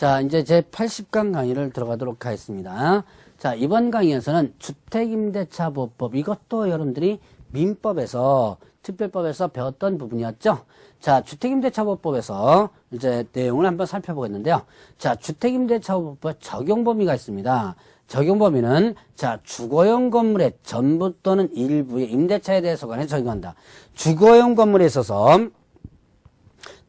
자, 이제 제 80강 강의를 들어가도록 하겠습니다. 자, 이번 강의에서는 주택임대차보호법, 이것도 여러분들이 민법에서, 특별법에서 배웠던 부분이었죠. 자, 주택임대차보호법에서 이제 내용을 한번 살펴보겠는데요. 자, 주택임대차보호법 적용 범위가 있습니다. 적용 범위는 자 주거용 건물의 전부 또는 일부의 임대차에 대해서 관해 적용한다. 주거용 건물에 있어서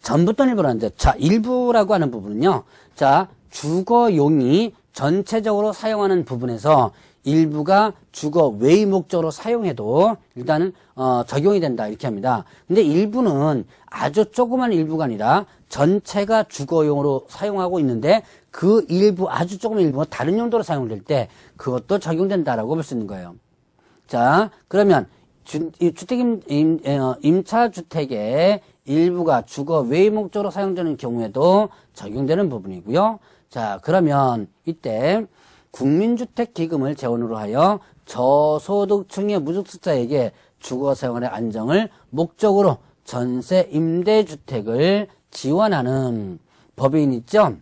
전부 또는 일부라는데 자 일부라고 하는 부분은요. 자 주거용이 전체적으로 사용하는 부분에서 일부가 주거 외의 목적으로 사용해도 일단은 어, 적용이 된다 이렇게 합니다. 근데 일부는 아주 조그만 일부가 아니라 전체가 주거용으로 사용하고 있는데 그 일부 아주 조그만 일부가 다른 용도로 사용될 때 그것도 적용된다라고 볼 수 있는 거예요. 자 그러면 주, 주택임 임, 어, 임차주택의 일부가 주거 외의 목적으로 사용되는 경우에도 적용되는 부분이고요. 자 그러면 이때 국민주택기금을 재원으로 하여 저소득층의 무주택자에게 주거생활의 안정을 목적으로 전세 임대주택을 지원하는 법인 있죠.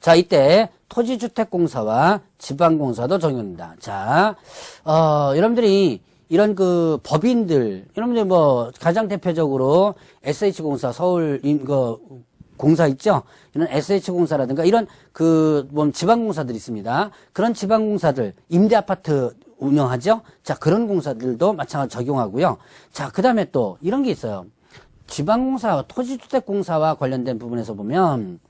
자 이때 토지주택공사와 지방공사도 적용됩니다. 자 어, 여러분들이 이런 그 법인들 여러분들 뭐 가장 대표적으로 SH공사 서울 그 공사 있죠? 이런 SH공사라든가 이런 그 뭐 지방공사들이 있습니다. 그런 지방공사들 임대 아파트 운영하죠? 자, 그런 공사들도 마찬가지로 적용하고요. 자, 그 다음에 또 이런 게 있어요. 지방공사, 토지주택공사와 관련된 부분에서 보면,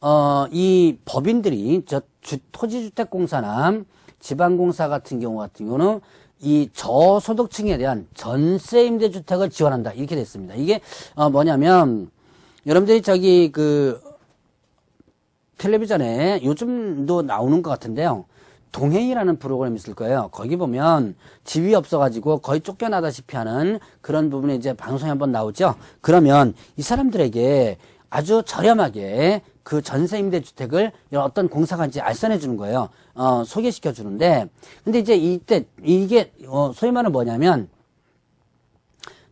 어, 이 법인들이 저 주, 토지주택공사나 지방공사 같은 경우 같은 경우는 이 저소득층에 대한 전세 임대주택을 지원한다. 이렇게 됐습니다. 이게 어, 뭐냐면, 여러분들이 저기 그 텔레비전에 요즘도 나오는 것 같은데요. 동행이라는 프로그램이 있을 거예요. 거기 보면 집이 없어가지고 거의 쫓겨나다시피 하는 그런 부분이 이제 방송에 한번 나오죠. 그러면 이 사람들에게 아주 저렴하게 그 전세 임대주택을 어떤 이제 알선해 주는 거예요. 어, 소개시켜 주는데. 근데 이제 이때 이게 어, 소위 말하는 뭐냐면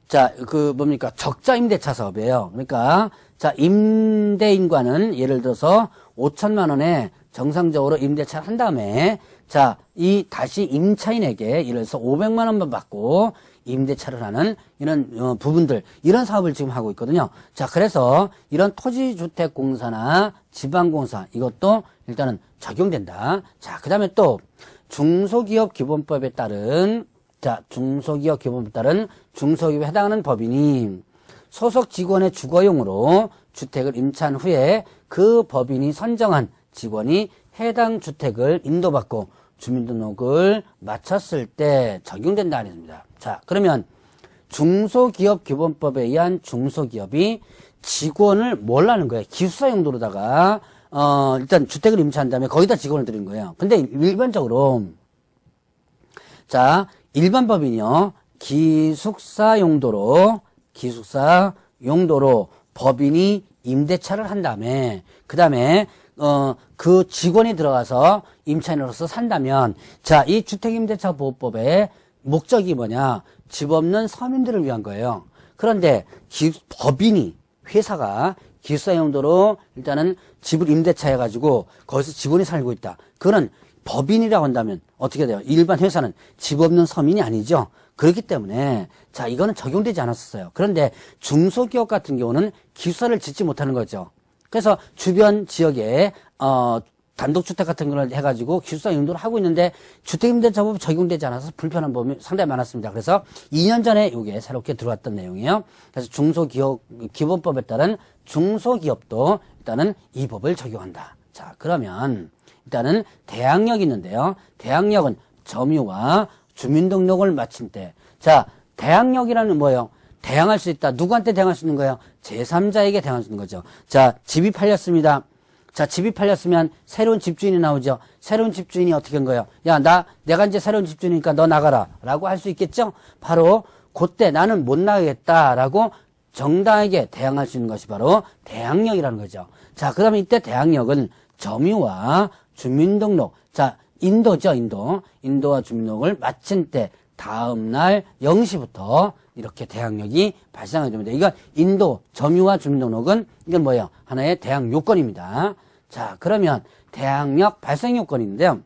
자, 그 뭡니까? 적자 임대차 사업이에요. 그러니까 자, 임대인과는 예를 들어서 5천만 원에 정상적으로 임대차를 한 다음에 자, 이 다시 임차인에게 예를 들어서 500만 원만 받고 임대차를 하는 이런 어, 부분들 이런 사업을 지금 하고 있거든요. 자, 그래서 이런 토지주택공사나 지방공사 이것도 일단은 적용된다. 자, 그다음에 또 중소기업 기본법에 따른 자, 중소기업 기본법에 따른 중소기업에 해당하는 법인이 소속 직원의 주거용으로 주택을 임차한 후에 그 법인이 선정한 직원이 해당 주택을 인도받고 주민등록을 마쳤을 때 적용된다 아닙니다. 자, 그러면 중소기업 기본법에 의한 중소기업이 직원을 뭘 하는 거예요? 기숙사 용도로다가 어, 일단 주택을 임차한 다음에 거기다 직원을 들인 거예요. 근데 일반적으로 자, 일반 법인이요. 기숙사 용도로 기숙사 용도로 법인이 임대차를 한 다음에 그 다음에 어, 그 직원이 들어가서 임차인으로서 산다면 자, 이 주택임대차 보호법의 목적이 뭐냐? 집 없는 서민들을 위한 거예요. 그런데 기, 법인이 회사가 기숙사 용도로 일단은 집을 임대차 해 가지고 거기서 직원이 살고 있다. 그거는 법인이라고 한다면 어떻게 돼요? 일반 회사는 집 없는 서민이 아니죠. 그렇기 때문에 자 이거는 적용되지 않았었어요. 그런데 중소기업 같은 경우는 기숙사를 짓지 못하는 거죠. 그래서 주변 지역에 어 단독주택 같은 걸 해가지고 기숙사 용도를 하고 있는데 주택임대차법 적용되지 않아서 불편한 부분이 상당히 많았습니다. 그래서 2년 전에 이게 새롭게 들어왔던 내용이에요. 그래서 중소기업 기본법에 따른 중소기업도 일단은 이 법을 적용한다. 자 그러면 일단은 대항력이 있는데요. 대항력은 점유와 주민등록을 마친 때. 자, 대항력이라는 뭐예요? 대항할 수 있다. 누구한테 대항할 수 있는 거예요? 제3자에게 대항할 수 있는 거죠. 자, 집이 팔렸습니다. 자, 집이 팔렸으면 새로운 집주인이 나오죠. 새로운 집주인이 어떻게 한 거예요? 야, 나, 내가 이제 새로운 집주인이니까 너 나가라. 라고 할 수 있겠죠? 바로, 그때 나는 못 나가겠다. 라고 정당하게 대항할 수 있는 것이 바로 대항력이라는 거죠. 자, 그 다음에 이때 대항력은 점유와 주민등록. 자, 인도죠, 인도. 인도와 주민등록을 마친 때 다음 날 0시부터 이렇게 대항력이 발생하게 됩니다. 이건 인도 점유와 주민등록은 이건 뭐예요? 하나의 대항 요건입니다. 자, 그러면 대항력 발생 요건인데요.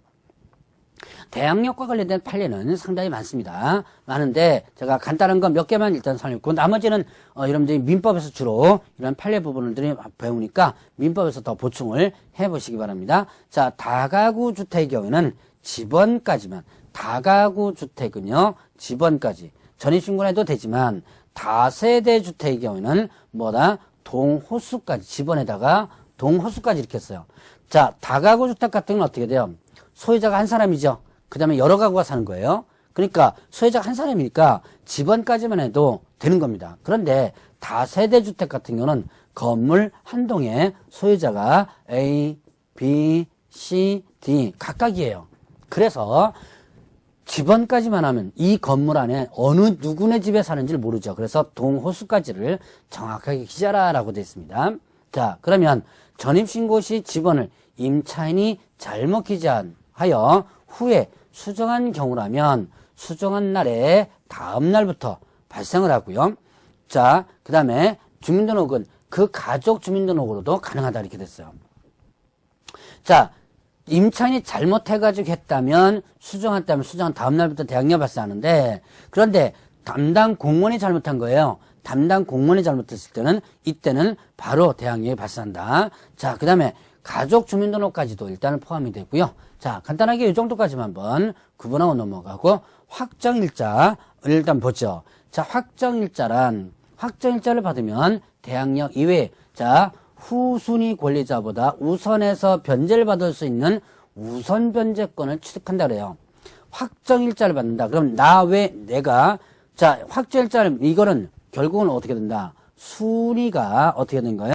대항력과 관련된 판례는 상당히 많습니다. 많은데 제가 간단한 건 몇 개만 일단 설명했고 나머지는 어, 여러분들이 민법에서 주로 이런 판례 부분들이 배우니까 민법에서 더 보충을 해보시기 바랍니다. 자 다가구 주택의 경우에는 집원까지만 다가구 주택은요 집원까지 전입신고는 해도 되지만 다세대 주택의 경우에는 뭐다 동호수까지 집원에다가 동호수까지 이렇게 했어요. 자 다가구 주택 같은 건 어떻게 돼요? 소유자가 한 사람이죠. 그 다음에 여러 가구가 사는 거예요. 그러니까 소유자가 한 사람이니까 집원까지만 해도 되는 겁니다. 그런데 다세대 주택 같은 경우는 건물 한 동에 소유자가 A, B, C, D 각각이에요. 그래서 집원까지만 하면 이 건물 안에 어느 누구네 집에 사는지를 모르죠. 그래서 동호수까지를 정확하게 기재하라고 되어 있습니다. 자, 그러면 전입신고 시 집원을 임차인이 잘못 기재하여 후에 수정한 경우라면 수정한 날에 다음 날부터 발생을 하고요. 자, 그 다음에 주민등록은 그 가족 주민등록으로도 가능하다 이렇게 됐어요. 자, 임차인이 잘못해가지고 했다면 수정했다면 수정한 다음 날부터 대항력 발생하는데 그런데 담당 공무원이 잘못한 거예요. 담당 공무원이 잘못했을 때는 이때는 바로 대항력이 발생한다. 자, 그 다음에 가족 주민등록까지도 일단은 포함이 되고요. 자, 간단하게 이 정도까지만 한번 구분하고 넘어가고 확정일자를 일단 보죠. 자, 확정일자란 확정일자를 받으면 대항력 이외에 자, 후순위 권리자보다 우선해서 변제를 받을 수 있는 우선 변제권을 취득한다 그래요. 확정일자를 받는다. 그럼 나외 내가 자, 확정일자를 이거는 결국은 어떻게 된다? 순위가 어떻게 된 거예요?